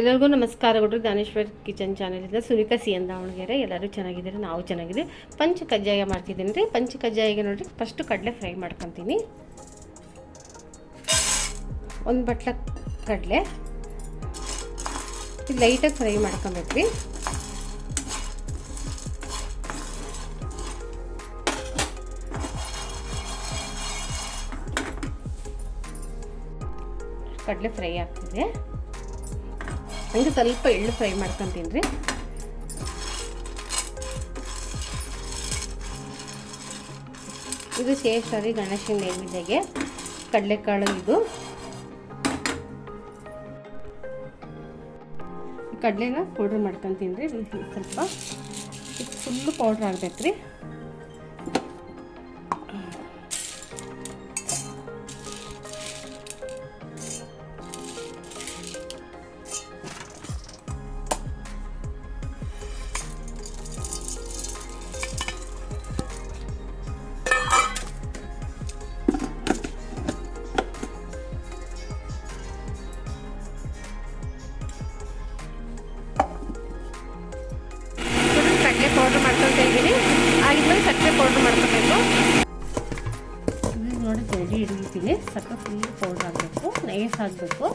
ಎಲ್ಲರಿಗೂ ನಮಸ್ಕಾರ. ನಮಸ್ಕಾರಗಳು ದಾನೇಶ್ವರ್ ಕಿಚನ್ ಚಾನಲಿಂದ ಸುನಿತಾ ಸಿ ಎನ್ ದಾವಣಗೆರೆ. ಎಲ್ಲರೂ ಚೆನ್ನಾಗಿದ್ದೀರಿ? ನಾವು ಚೆನ್ನಾಗಿದೆ ಪಂಚ ಕಜ್ಜಾಯ ಮಾಡ್ತಿದ್ದೀನಿ ರೀ. ಪಂಚ ಕಜ್ಜಾಯಿಗೆ ನೋಡಿರಿ ಫಸ್ಟು ಕಡಲೆ ಫ್ರೈ ಮಾಡ್ಕೊತೀನಿ. ಒಂದು ಬಟ್ಲ ಕಡಲೆ. ಲೈಟಾಗಿ ಫ್ರೈ ಮಾಡ್ಕೊಬೇಕು ರೀ. ಕಡಲೆ ಫ್ರೈ ಆಗ್ತಿದೆ. ಹಂಗೆ ಸ್ವಲ್ಪ ಎಳ್ಳು ಫ್ರೈ ಮಾಡ್ಕೊತೀನಿ ರೀ. ಇದು ಶೇಷರಿ ಗಣೇಶನ ನೈವೇದ್ಯಗೆ ಕಡಲೆಕಾಳು ಇದು. ಕಡಲೆನ ಪೌಡ್ರ್ ಮಾಡ್ಕೊತೀನಿ ರೀ. ಸ್ವಲ್ಪ ಫುಲ್ಲು ಪೌಡ್ರ್ ಆಗ್ಬೇಕು ರೀ ಆಗಿದ್ಮೇಲೆ ಸಕ್ಕರೆ ಪೌಡ್ರ್ ಮಾಡ್ಕೋಬೇಕು ನೋಡಿ ಜಲ್ದಿ ಹಿಡಿತೀನಿ ಸಕ್ಕರೆ ಫುಲ್ ಪೌಡ್ರ್ ಆಗಬೇಕು ನೈಸ್ ಆಗಬೇಕು.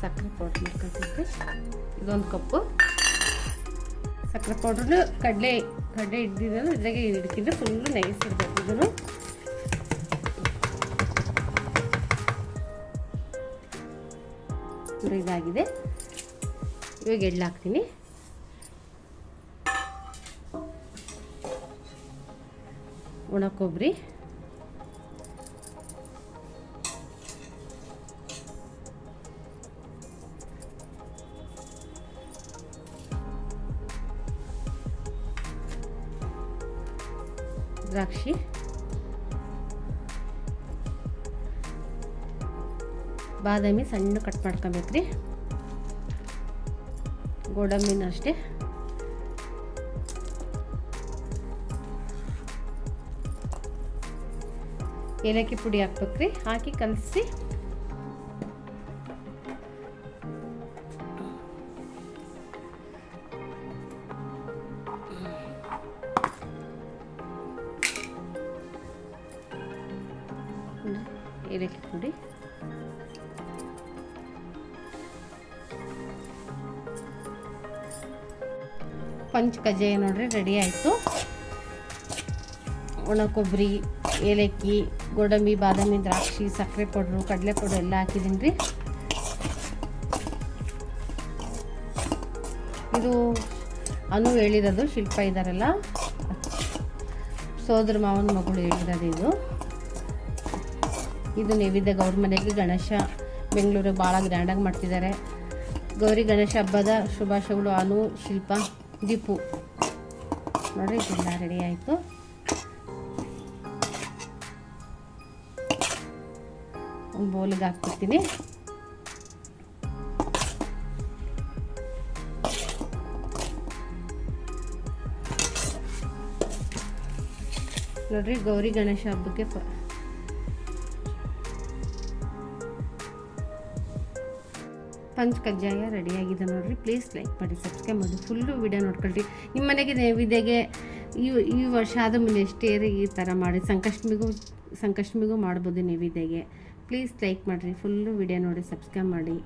ಸಕ್ಕರೆ ಪೌಡ್ರ್ ಮಾಡ್ಕೊತೀನಿ ಇದೊಂದು ಕಪ್ಪು. ಸಕ್ಕರೆ ಪೌಡ್ರನ್ನು ಕಡಲೆ ಕಡಲೆ ಹಿಡ್ದಿದ್ದನ್ನು ಇದ್ರಾಗೆ ಹಿಡ್ಕಿದ್ರೆ ಫುಲ್ಲು ನೈಸ್ ಇರಬೇಕು ಇದನ್ನು. ಇದು ಇದಾಗಿದೆ. ಇವಾಗ ಎಳ್ಳು ಹಾಕ್ತೀನಿ. ಒಣ ಕೊಬ್ಬರಿ. ದ್ರಾಕ್ಷಿ. ಬಾದಾಮಿ ಸಣ್ಣ ಕಟ್ ಮಾಡ್ಕೊಬೇಕ್ರಿ. ಗೋಡಂಬಿನ ಅಷ್ಟೇ. ಏಲಕ್ಕಿ ಪುಡಿ ಹಾಕ್ಬೇಕ್ರಿ. ಹಾಕಿ ಕಲಸಿ. ಏಲಕ್ಕಿ ಪುಡಿ ಪಂಚ್ ಕಜ್ಜಾಯ ನೋಡ್ರಿ, ರೆಡಿ ಆಯಿತು. ಒಣ ಕೊಬ್ಬರಿ, ಏಲಕ್ಕಿ, ಗೋಡಂಬಿ, ಬಾದಾಮಿ, ದ್ರಾಕ್ಷಿ, ಸಕ್ಕರೆ ಪೌಡ್ರು, ಕಡಲೆ ಪೌಡ್ರು ಎಲ್ಲ ಹಾಕಿದ್ದೀನಿ ರೀ. ಇದು ಅನು ಹೇಳಿರೋದು, ಶಿಲ್ಪ ಇದ್ದಾರಲ್ಲ. ಸೋದರ ಮಾವನ ಮಗಳು ಹೇಳಿರೋದು ಇದು. ಇದು ನೈವೇದ್ಯ ಗೌರ ಮನೆಗೆ ಗಣೇಶ. ಬೆಂಗಳೂರಿಗೆ ಭಾಳ ಗ್ರ್ಯಾಂಡಾಗಿ ಮಾಡ್ತಿದ್ದಾರೆ. ಗೌರಿ ಗಣೇಶ ಹಬ್ಬದ ಶುಭಾಶಯಗಳು ಅನು, ಶಿಲ್ಪ, ದೀಪು. ನೋಡಿರಿ, ಇದೆಲ್ಲ ರೆಡಿ ಆಯಿತು. ಒಂದು ಬೌಲಿಗೆ ನೋಡ್ರಿ, ಗೌರಿ ಗಣೇಶ ಹಬ್ಬಕ್ಕೆ ಪಂಚ್ ಕಜ್ಜಾಯ ರೆಡಿಯಾಗಿದೆ ನೋಡಿರಿ. ಪ್ಲೀಸ್ ಲೈಕ್ ಮಾಡಿ ಸಬ್ಸ್ಕ್ರೈಬ್ ಮಾಡಿ. ಫುಲ್ಲು ವಿಡಿಯೋ ನೋಡ್ಕೊಳ್ರಿ. ನಿಮ್ಮ ಮನೆಗೆ ನೈವೇದ್ಯಗೆ ಈ ಈ ವರ್ಷ ಆದ ಮುಂದೆ ಎಷ್ಟೇ ಈ ಥರ ಮಾಡಿ, ಸಂಕಷ್ಟಮಿಗೂ ಸಂಕಷ್ಟಮಿಗೂ ಮಾಡ್ಬೋದು ನೈವೇದ್ಯಗೆ. ಪ್ಲೀಸ್ ಲೈಕ್ ಮಾಡಿರಿ. ಫುಲ್ಲು ವಿಡಿಯೋ ನೋಡಿ ಸಬ್ಸ್ಕ್ರೈಬ್ ಮಾಡಿ.